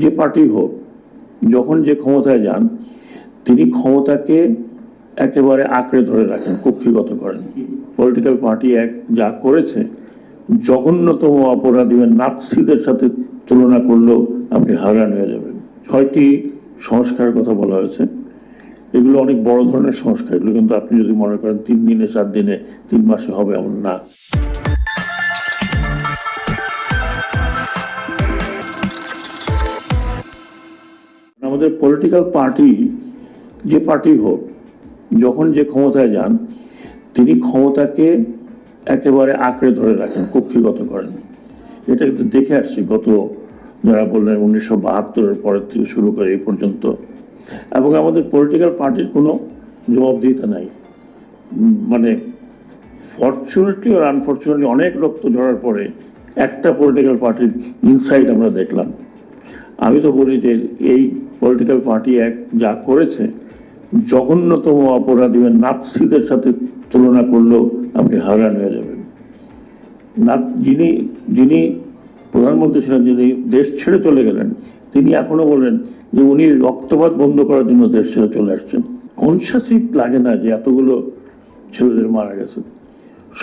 যে পার্টি হোক, যখন যে ক্ষমতায় যান, তিনি ক্ষমতাকে একেবারে আঁকড়ে ধরে রাখেন, কক্ষিগত করেন। পলিটিক্যাল পার্টি এক যা করেছে, জঘন্যতম অপরাধী নাৎসিদের সাথে তুলনা করলেও আপনি হারান হয়ে যাবেন। ছয়টি সংস্কারের কথা বলা হয়েছে। এগুলো অনেক বড় ধরনের সংস্কার, এগুলো কিন্তু আপনি যদি মনে করেন তিন দিনে, চার দিনে, তিন মাসে হবে, এমন না। আমাদের পলিটিক্যাল পার্টি যে পার্টি হোক, যখন যে ক্ষমতায় যান, তিনি ক্ষমতাকে একেবারে আঁকড়ে ধরে রাখেন, কক্ষিগত করেন। এটা কিন্তু দেখে আসছি গত, যারা বললেন উনিশশো বাহাত্তরের পরের থেকে শুরু করে এই পর্যন্ত। এবং আমাদের পলিটিক্যাল পার্টির কোনো জবাবদিহিতা নাই। মানে ফর্চুনেটলি আর আনফর্চুনেটলি অনেক রক্ত ঝরার পরে একটা পলিটিক্যাল পার্টির ইনসাইড আমরা দেখলাম। আমি তো বলি যে এই পলিটিক্যাল পার্টি এক যা করেছে, জঘন্যতম অপরাধী নাৎসিদের সাথে তুলনা করলেও আপনি হারান হয়ে যাবেন। না যিনি যিনি প্রধানমন্ত্রী ছিলেন, যিনি দেশ ছেড়ে চলে গেলেন, তিনি এখনও বলেন যে উনি রক্তপাত বন্ধ করার জন্য দেশ ছেড়ে চলে আসছেন। কনসাসই লাগে না যে এতগুলো ছেলেদের মারা গেছে।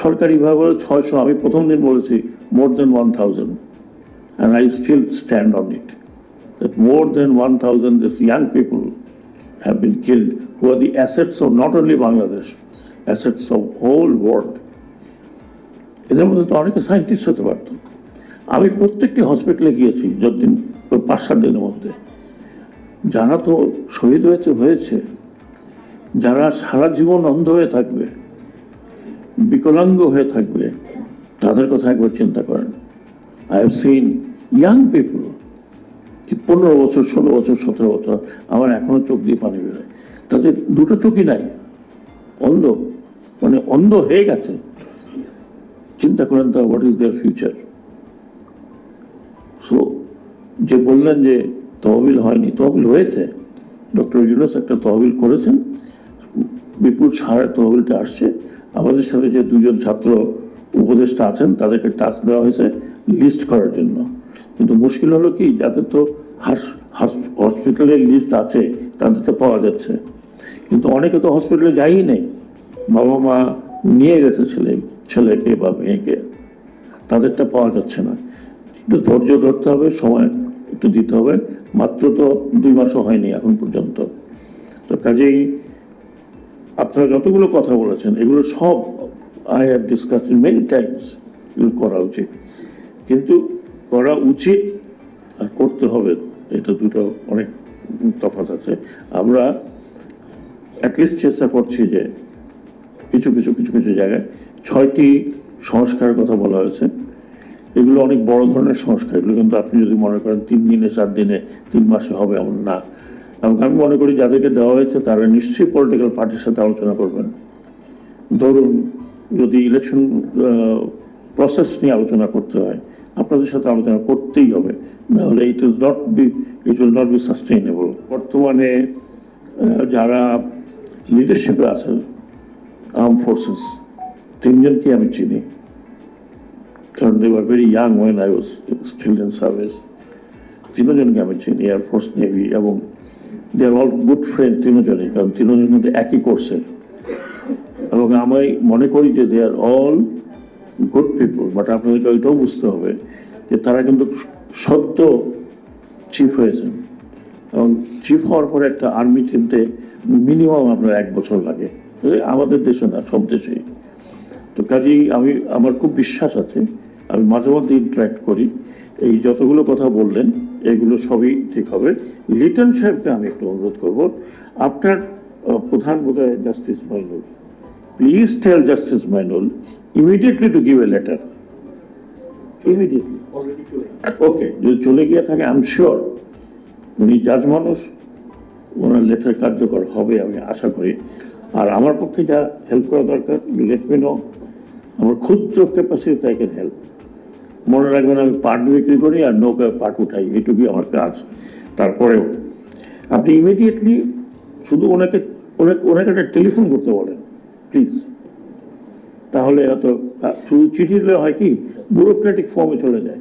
সরকারিভাবে ছয়শো, আমি প্রথম দিন বলেছি, more than one thousand, and I still stand on it. That more than 1,000 these young people have been killed who are the assets of not only Bangladesh, assets of whole world. এদের মধ্যে তো অনেকে scientist হতে পারত। আমি প্রত্যেকটি হসপিটালে গিয়েছি যতদিন পাঁচ সাত দিনের মধ্যে। যারা তো শহীদ হয়েছে হয়েছে। যারা সারা জীবন অন্ধ হয়ে থাকবে বিকলাঙ্গ হয়ে থাকবে তাদের কথা একবার চিন্তা করেন। I have seen young people পনেরো বছর, ষোলো বছর, সতেরো বছর আমার এখনও চোখ দিয়ে পানি বেরোয়। তাদের দুটো চোখই নাই। অন্ধ মানে অন্ধ হয়ে গেছে। চিন্তা করেন তা what is their future so যে বললেন যে তহবিল হয়নি, তহবিল হয়েছে। ডক্টর ইউনুস একটা তহবিল করেছেন। বিপুল সার তহবিলটা আসছে। আমাদের সাথে যে দুজন ছাত্র উপদেষ্টা আছেন, তাদেরকে টাস্ক দেওয়া হয়েছে লিস্ট করার জন্য। কিন্তু মুশকিল হলো কি, যাদের তো হাস- হাস- হসপিটালের লিস্ট আছে, তাদের তো পাওয়া যাচ্ছে। কিন্তু অনেকে তো হসপিটালে যায়ই নেই। বাবা মা নিয়ে গেছে ছেলে, ছেলেকে বা মেয়েকে। তাদেরটা পাওয়া যাচ্ছে না। একটু ধৈর্য ধরতে হবে, সময় একটু দিতে হবে। মাত্র তো দুই মাসও হয়নি এখন পর্যন্ত। তো কাজেই আপনারা যতগুলো কথা বলেছেন, এগুলো সব I have discuss many times এগুলো করা উচিত। কিন্তু করা উচিত আর করতে হবে। এটা দুটো অনেক তফাৎ আছে। আমরা অ্যাটলিস্ট চেষ্টা করছি যে কিছু কিছু কিছু কিছু জায়গায় ছয়টি সংস্কারের কথা বলা হয়েছে। এগুলো অনেক বড় ধরনের সংস্কার। এগুলো কিন্তু আপনি যদি মনে করেন তিন দিনে, চার দিনে, তিন মাসে হবে এমন না। এবং আমি মনে করি যাদেরকে দেওয়া হয়েছে তারা নিশ্চয়ই পলিটিক্যাল পার্টির সাথে আলোচনা করবেন। ধরুন যদি ইলেকশন প্রসেস নিয়ে আলোচনা করতে হয় আপনাদের সাথে আলোচনা করতেই হবে। নাহলে it will not be it will not be sustainable বর্তমানে যারা লিডারশিপে আছেন আর্ম ফোর্সেস তিনজনকে আমি চিনি। কারণ they were very young when I was still in service তিনজনকে আমি চিনি এয়ারফোর্স নেভি এবং they are all good friend তিনজনই, কারণ তিনজন কিন্তু একই কোর্সের এবং আমি মনে করি যে they are all good people but আপনাদেরকে ওইটাও বুঝতে হবে যে তারা কিন্তু সদ্য চিফ হয়েছেন এবং চিফ হওয়ার পরে একটা আর্মি চিনতে মিনিমাম আপনার এক বছর লাগে। আমাদের দেশে না, সব দেশেই। তো কাজেই আমি, আমার খুব বিশ্বাস আছে, আমি মাঝে মধ্যে ইন্টারাক্ট করি। এই যতগুলো কথা বললেন, এগুলো সবই ঠিক হবে। লিটন সাহেবকে আমি একটু অনুরোধ করব, আপনার প্রধান বোধহয় justice Mainul please tell justice Mainul immediately to give a letter immediately okay যদি চলে গিয়ে থাকে আই এম শিওর উনি জাজ মানুষ ওনার লেটার কার্যকর হবে আমি আশা করি। আর আমার পক্ষে যা হেল্প করা দরকার লেট মি নো আমার ক্ষুদ্র ক্যাপাসিটি আই ক্যান হেল্প মনে রাখবেন আমি পাট বিক্রি করি আর নৌকায় পাট উঠাই এটুকুই আমার কাজ। তারপরেও আপনি ইমিডিয়েটলি শুধু ওনাকে ওনাকে ওনাকে একটা টেলিফোন করতে বলেন। প্লিজ তাহলে এত শুধু চিঠি দিলে হয় কি ব্যুরোক্রেটিক ফর্মে চলে যায়